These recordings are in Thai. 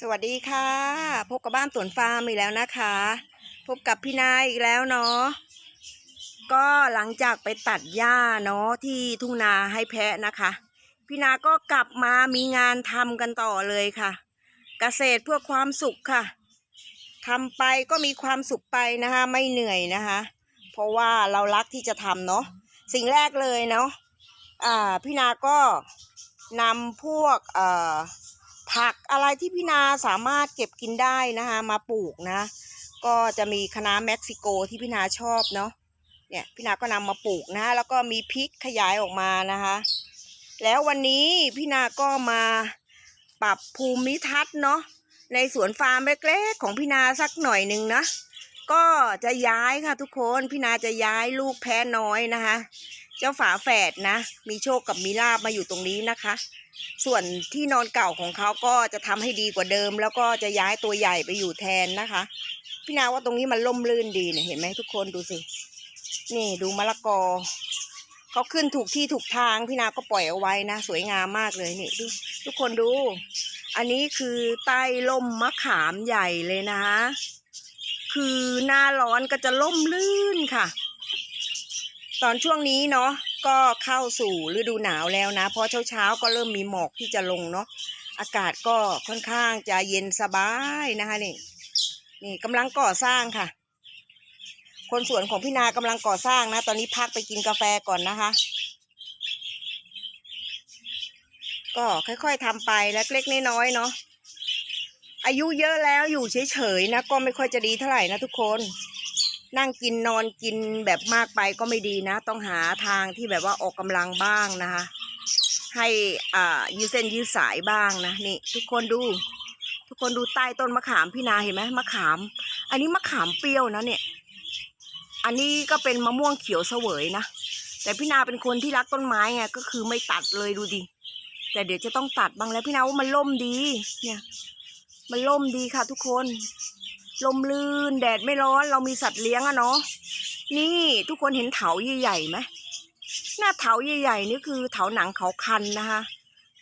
สวัสดีค่ะ พบกับบ้านสวนฟาร์มอีกแล้วนะคะ พบกับพี่นายอีกแล้วเนาะก็หลังจากไปตัดหญ้าเนาะที่ทุ่งนาให้แพะนะคะ พี่นาก็กลับมามีงานทำกันต่อเลยค่ะ เกษตรเพื่อความสุขค่ะทำไปก็มีความสุขไปนะคะ ไม่เหนื่อยนะคะ เพราะว่าเรารักที่จะทำเนาะสิ่งแรกเลยเนาะอ่าพี่นาก็นำพวกเอ่อ ผักอะไรที่พี่นาสามารถเก็บกินได้นะคะมาปลูกนะ ก็จะมีคะน้าเม็กซิโกที่พี่นาชอบเนาะเนี่ยพี่นาก็นำมาปลูกนะแล้วก็มีพริกขยายออกมานะคะ แล้ววันนี้พี่นาก็มาปรับภูมิทัศน์เนาะในสวนฟาร์มเล็กๆของพี่นาสักหน่อยหนึ่งนะก็จะย้ายค่ะทุกคนพี่นาจะย้ายลูกแพ้น้อยนะคะ เจ้าฝาแฝดนะ มีโชคกับมีลาบมาอยู่ตรงนี้นะคะ ส่วนที่นอนเก่าของเขาก็จะทำให้ดีกว่าเดิม แล้วก็จะย้ายตัวใหญ่ไปอยู่แทนนะคะ พี่นาว่าตรงนี้มันล่มลื่นดีเนี่ยเห็นไหมทุกคนดูสิ นี่ดูมะละกอเขาขึ้นถูกที่ถูกทางพี่นาก็ปล่อยเอาไว้นะ สวยงามมากเลยนี่ดูทุกคนดู อันนี้คือใต้ล่มมะขามใหญ่เลยนะคะคือหน้าร้อนก็จะล่มลื่นค่ะ ตอนช่วงนี้เนาะก็เข้าสู่ฤดูหนาวแล้วนะเพราะเช้าๆก็เริ่มมีหมอกที่จะลงเนาะอากาศก็ค่อนข้างจะเย็นสบายนะคะนี่นี่กำลังก่อสร้างค่ะ คนสวนของพี่นากำลังก่อสร้างนะ ตอนนี้พักไปกินกาแฟก่อนนะคะ ก็ค่อยๆทำไปเล็กๆน้อยๆเนาะอายุเยอะแล้วอยู่เฉยๆนะก็ไม่ค่อยจะดีเท่าไหร่นะทุกคน นั่งกินนอนกินแบบมากไปก็ไม่ดีนะ ต้องหาทางที่แบบว่าออกกำลังบ้างนะคะ ให้อ่ายืดเส้นยืดสายบ้างนะนี่ ทุกคนดู ทุกคนดูใต้ต้นมะขามพี่นาเห็นไหมมะขาม อันนี้มะขามเปรี้ยวนะเนี่ย อันนี้ก็เป็นมะม่วงเขียวเสวยนะแต่พี่นาเป็นคนที่รักต้นไม้ไงก็คือไม่ตัดเลยดูดิแต่เดี๋ยวจะต้องตัดบ้างแล้วพี่นาว่ามันล่มดี เนี่ย มันล่มดีค่ะทุกคน ลมลื่นแดดไม่ร้อนเรามีสัตว์เลี้ยงอะเนาะนี่ทุกคนเห็นเถาใหญ่ๆไหมหน้าเถาใหญ่ๆนี่คือเถาหนังเขาคันนะคะ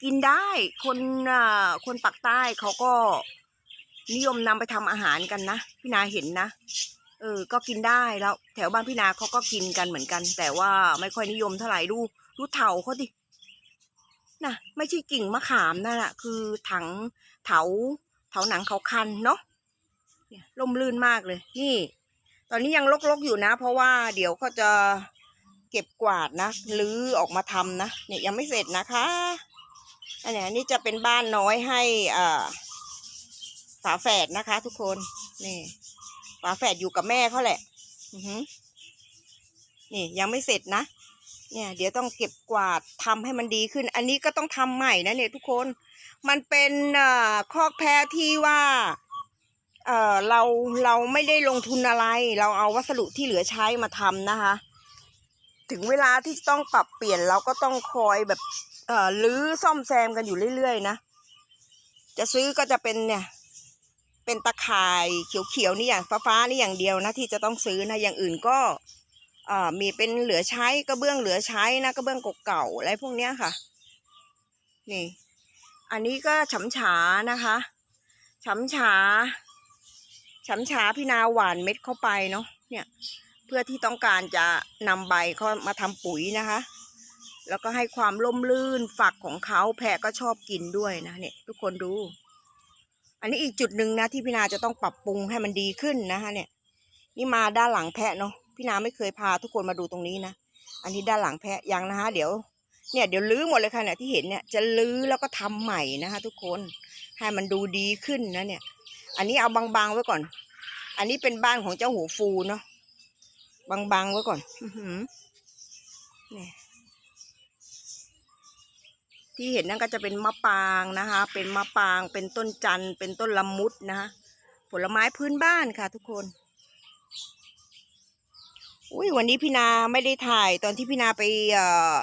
กินได้คนอ่าคนปักใต้เขาก็นิยมนำไปทำอาหารกันนะพี่นาเห็นนะเออก็กินได้แล้ว แถวบ้านพี่นาเขาก็กินกันเหมือนกัน แต่ว่าไม่ค่อยนิยมเท่าไหร่ดูดูเถาเขาดินะไม่ใช่กิ่งมะขามนั่นแหละคือถังเถาเถาหนังเขาคันเนาะ เนี่ยร่มรื่นมากเลย นี่ ตอนนี้ยังลกๆอยู่นะ เพราะว่าเดี๋ยวเขาจะเก็บกวาดนะลื้อออกมาทำนะเนี่ยยังไม่เสร็จนะคะอันนี้นี่จะเป็นบ้านน้อยให้อ่าฝาแฝดนะคะ ทุกคนนี่ฝาแฝดอยู่กับแม่เขาแหละ อือหือนี่ยังไม่เสร็จนะเนี่ย เดี๋ยวต้องเก็บกวาดทำให้มันดีขึ้น อันนี้ก็ต้องทำใหม่นะเนี่ยทุกคน มันเป็นอคอกแพะที่ว่า เอ่อเราเราไม่ได้ลงทุนอะไร เราเอาวัสดุที่เหลือใช้มาทำนะคะ ถึงเวลาที่ต้องปรับเปลี่ยนเราก็ต้องคอยแบบเอ่อรื้อซ่อมแซมกันอยู่เรื่อยๆนะ จะซื้อก็จะเป็นเนี่ย เป็นตะข่ายเขียวๆนี่อย่างฟ้าๆนี่อย่างเดียวนะที่จะต้องซื้อนะอย่างอื่นก็เอ่อมีเป็นเหลือใช้กระเบื้องเหลือใช้นะกระเบื้องเก่าๆอะไรพวกเนี้ยค่ะ นี่ อันนี้ก็ฉำฉานะคะฉำฉา ช้ำช้าพี่นาหวานเม็ดเข้าไปเนาะเนี่ยเพื่อที่ต้องการจะนำใบเขามาทำปุ๋ยนะคะ แล้วก็ให้ความร่มรื่นฝักของเขาแพะก็ชอบกินด้วยนะเนี่ยทุกคนดู อันนี้อีกจุดหนึ่งนะที่พี่นาจะต้องปรับปรุงให้มันดีขึ้นนะคะเนี่ย นี่มาด้านหลังแพะเนาะพี่นาไม่เคยพาทุกคนมาดูตรงนี้นะอันนี้ด้านหลังแพะยังนะคะเดี๋ยวเนี่ยเดี๋ยวลื้อหมดเลยค่ะเนี่ยที่เห็นเนี่ยจะลื้อแล้วก็ทำใหม่นะคะ ทุกคนให้มันดูดีขึ้นนะเนี่ย อันนี้เอาบางๆไว้ก่อน อันนี้เป็นบ้านของเจ้าหูฟูเนาะ บางๆไว้ก่อน อืนี่ที่เห็นนั่นก็จะเป็นมะปรางนะคะ เป็นมะปราง เป็นต้นจันทร์เป็นต้นละมุดนะคะ ผลไม้พื้นบ้านค่ะ ทุกคน อุ้ยวันนี้พี่นาไม่ได้ถ่ายตอนที่พี่นาไปเอ่อ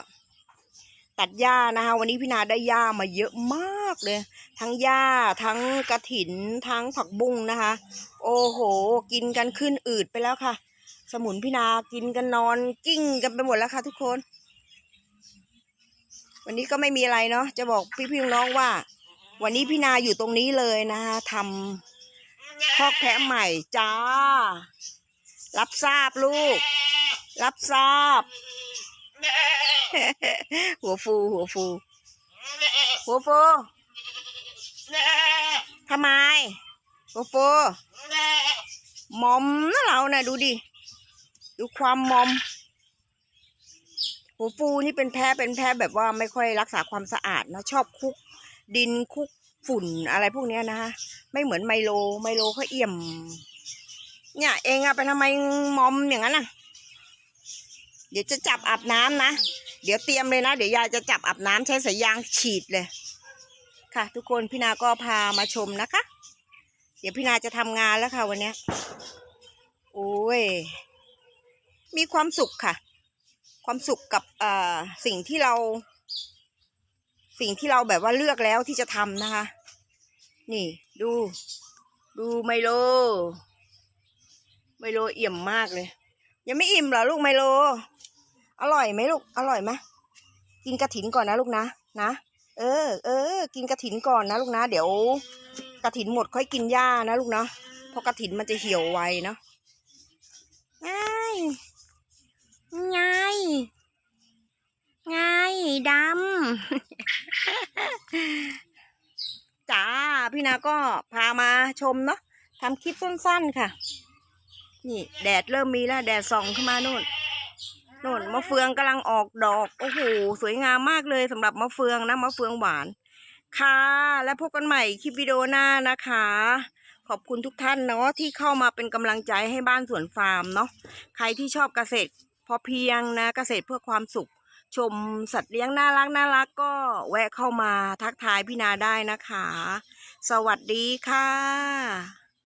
ตัดหญ้านะคะ วันนี้พี่นาได้หญ้ามาเยอะมากเลย ทั้งหญ้าทั้งกระถินทั้งผักบุ้งนะคะ โอ้โห กินกันขึ้นอืดไปแล้วค่ะ สมุนพี่นากินกันนอนกิ้งกันไปหมดแล้วค่ะทุกคน วันนี้ก็ไม่มีอะไรเนาะจะบอกพี่พี่น้องว่า วันนี้พี่นาอยู่ตรงนี้เลยนะคะทำคอกแพะใหม่จ้า รับทราบลูก รับทราบ หัวฟู หัวฟู หัวฟู ทำไม หัวฟู มอมนะเรานะ่ะดูดิ ดูความมอม หัวฟูนี่เป็นแพ้เป็นแพ้แบบว่าไม่ค่อยรักษาความสะอาดนะ ชอบคุก ดินคุกฝุ่นอะไรพวกนี้นะคะ ไม่เหมือนไมโล ไมโลเขาเอี่ยม เนี่ย เองอะไปทำไมมอมอย่างนั้นอะ เดี๋ยวจะจับอาบน้ำนะ เดี๋ยวเตรียมเลยนะ เดี๋ยวยายจะจับอาบน้ำใช้สายยางฉีดเลย ค่ะ ทุกคนพี่นาก็พามาชมนะคะ เดี๋ยวพี่นาจะทำงานแล้วค่ะวันเนี้ยโอ้ย มีความสุขค่ะ ความสุขกับอ่อสิ่งที่เรา สิ่งที่เราแบบว่าเลือกแล้วที่จะทำนะคะ นี่ดู ดูไมโล ไมโลเอี่ยมมากเลย ยังไม่อิ่มเหรอลูกไมโล อร่อยไหมลูก อร่อยไหมกินกระถินก่อนนะลูกนะ นะ เออ เออ กินกระถินก่อนนะลูกนะ เดี๋ยวกระถินหมดค่อยกินหญ้านะลูกเนาะ เพราะกระถินมันจะเหี่ยวไวเนาะง่ายง่ายง่ายดำจ้า พี่นาก็พามาชมเนาะทำคลิปสั้นๆค่ะ นี่ แดดเริ่มมีแล้ว แดดส่องขึ้นมานู่น นู่นมะเฟืองกำลังออกดอก โอ้โห สวยงามมากเลยสำหรับมะเฟืองนะมะเฟืองหวาน ค่ะ แล้วพบกันใหม่คลิปวิดีโอหน้านะคะ ขอบคุณทุกท่านเนาะที่เข้ามาเป็นกำลังใจให้บ้านสวนฟาร์มเนาะใครที่ชอบเกษตร พอเพียงนะเกษตรเพื่อความสุข ชมสัตว์เลี้ยงน่ารักน่ารักก็แวะเข้ามาทักทายพี่นาได้นะคะ สวัสดีค่ะ